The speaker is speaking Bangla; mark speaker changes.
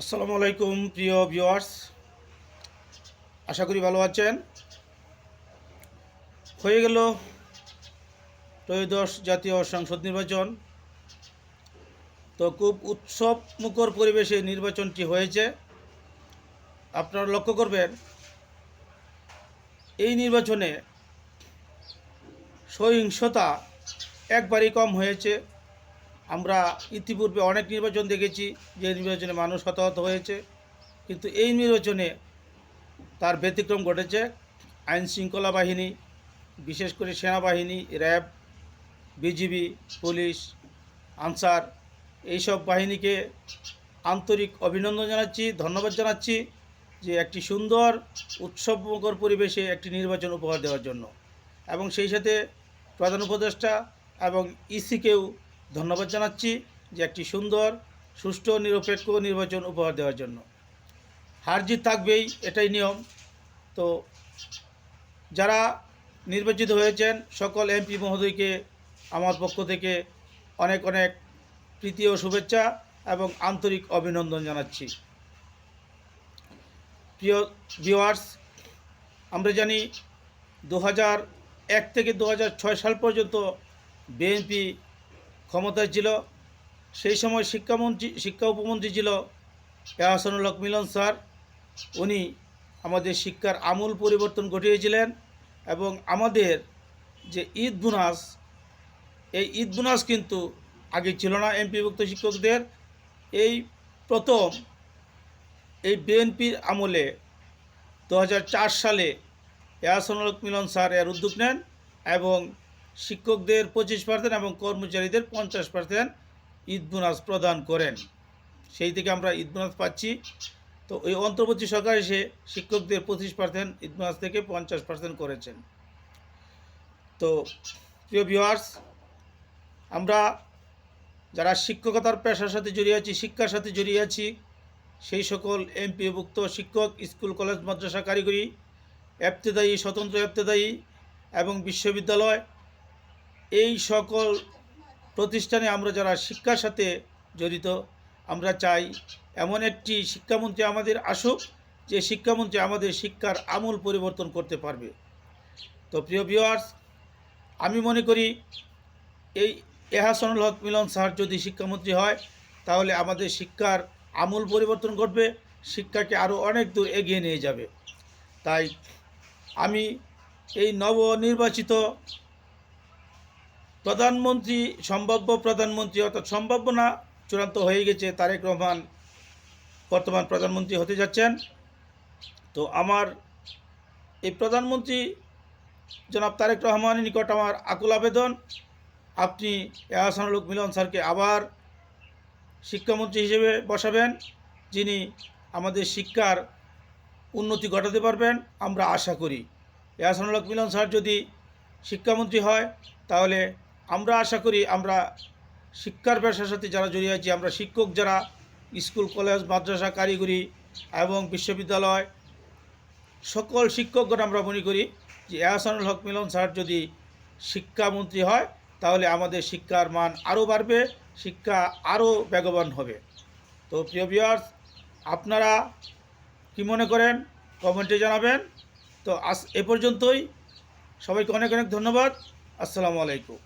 Speaker 1: আসসালামু আলাইকুম, প্রিয় ভিউয়ার্স আশা করি ভালো আছেন। হয়ে গেল ত্রয়োদশ জাতীয় সংসদ নির্বাচন। তো খুব উৎসব মুখর পরিবেশে নির্বাচনটি হয়েছে। আপনারা লক্ষ্য করবেন, এই নির্বাচনে সহিংসতা একবারই কম হয়েছে। আমরা ইতিপূর্বে অনেক নির্বাচন দেখেছি যে নির্বাচনে মানুষ হতাহত হয়েছে। কিন্তু এই নির্বাচনে তার ব্যতিক্রম ঘটেছে আইন শৃঙ্খলা বাহিনী, বিশেষ করে সেনাবাহিনী, র্যাব, বিজিবি, পুলিশ, আনসার, এইসব বাহিনীকে আন্তরিক অভিনন্দন জানাচ্ছি, ধন্যবাদ জানাচ্ছি যে একটি সুন্দর, উৎসবমুখর পরিবেশে একটি নির্বাচন উপহার দেওয়ার জন্য। এবং সেই সাথে প্রধান উপদেষ্টা এবং ইসিকেও ধন্যবাদ জানাচ্ছি যে একটি সুন্দর, সুষ্ঠু, নিরপেক্ষ নির্বাচন উপহার দেওয়ার জন্য। হার জিত থাকবেই, এটাই নিয়ম। তো যারা নির্বাচিত হয়েছেন, সকল এমপি মহোদয়কে আমার পক্ষ থেকে অনেক অনেক প্রীতি ও শুভেচ্ছা এবং আন্তরিক অভিনন্দন জানাচ্ছি। প্রিয় ভিওয়ার্স আমরা জানি দু এক থেকে দু সাল পর্যন্ত বিএনপি ক্ষমতায় ছিল, সেই সময় শিক্ষামন্ত্রী, শিক্ষা উপমন্ত্রী ছিল এহাসানুল হক মিলন স্যার। উনি আমাদের শিক্ষার আমূল পরিবর্তন ঘটিয়েছিলেন এবং আমাদের যে ঈদ বোনাস, এই ঈদ বোনাস কিন্তু আগে ছিল না এমপিভুক্ত শিক্ষকদের। এই প্রথম এই বিএনপির আমলে দু হাজার চার সালে এহাসানুল মিলন স্যার এর উদ্যোগ নেন এবং শিক্ষকদের পঁচিশ পার্সেন্ট এবং কর্মচারীদের পঞ্চাশ পার্সেন্ট ঈদ বোনাস প্রদান করেন। সেই থেকে আমরা ঈদ বোনাস পাচ্ছি। তো ওই অন্তর্বর্তী সরকার এসে শিক্ষকদের পঁচিশ পার্সেন্ট ঈদ বোনাস থেকে পঞ্চাশ পার্সেন্ট করেছেন। তো প্রিয় ভিউয়ার্স আমরা যারা শিক্ষকতার পেশার সাথে জড়িয়ে আছি, শিক্ষার সাথে জড়িয়ে আছি, সেই সকল এমপিভুক্ত শিক্ষক, স্কুল, কলেজ, মাদ্রাসা, কারিগরি, এফতেদায়ী, স্বতন্ত্র এফতেদায়ী এবং বিশ্ববিদ্যালয় এই সকল প্রতিষ্ঠানে আমরা যারা শিক্ষার সাথে জড়িত, আমরা চাই এমন একটি শিক্ষামন্ত্রী আমাদের আসুক যে শিক্ষামন্ত্রী আমাদের শিক্ষার আমূল পরিবর্তন করতে পারবে। তো প্রিয় ভিউয়ার্স আমি মনে করি এই এহাসনুল হক মিলন স্যার যদি শিক্ষামন্ত্রী হয়, তাহলে আমাদের শিক্ষার আমূল পরিবর্তন ঘটবে, শিক্ষাকে আরও অনেক দূর এগিয়ে নিয়ে যাবে। তাই আমি এই নবনির্বাচিত প্রধানমন্ত্রী, সম্ভাব্য প্রধানমন্ত্রী, অর্থাৎ সম্ভাব্য না, চূড়ান্ত হয়ে গেছে তারেক রহমান বর্তমান প্রধানমন্ত্রী হতে যাচ্ছেন। তো আমার এই প্রধানমন্ত্রী জনাব তারেক রহমানের নিকট আমার আকুল আবেদন। আপনি এহাসানুলুক মিলন স্যারকে আবার শিক্ষামন্ত্রী হিসেবে বসাবেন, যিনি আমাদের শিক্ষার উন্নতি ঘটাতে পারবেন, আমরা আশা করি। এহাসানুল মিলন স্যার যদি শিক্ষামন্ত্রী হয়, তাহলে আমরা আশা করি আমরা শিক্ষার পেশার সাথে যারা জড়িয়ে আছি, আমরা শিক্ষক যারা স্কুল, কলেজ, মাদ্রাসা, কারিগরি এবং বিশ্ববিদ্যালয়, সকল শিক্ষকগণ আমরা মনে করি যে এহসানুল হক মিলন স্যার যদি শিক্ষামন্ত্রী হয়, তাহলে আমাদের শিক্ষার মান আরও বাড়বে, শিক্ষা আরও বেগবান হবে। তো প্রিয় ভিউয়ার্স আপনারা কি মনে করেন? কমেন্টে জানাবেন। তো আজ এ পর্যন্তই। সবাইকে অনেক অনেক ধন্যবাদ। আসসালামু আলাইকুম।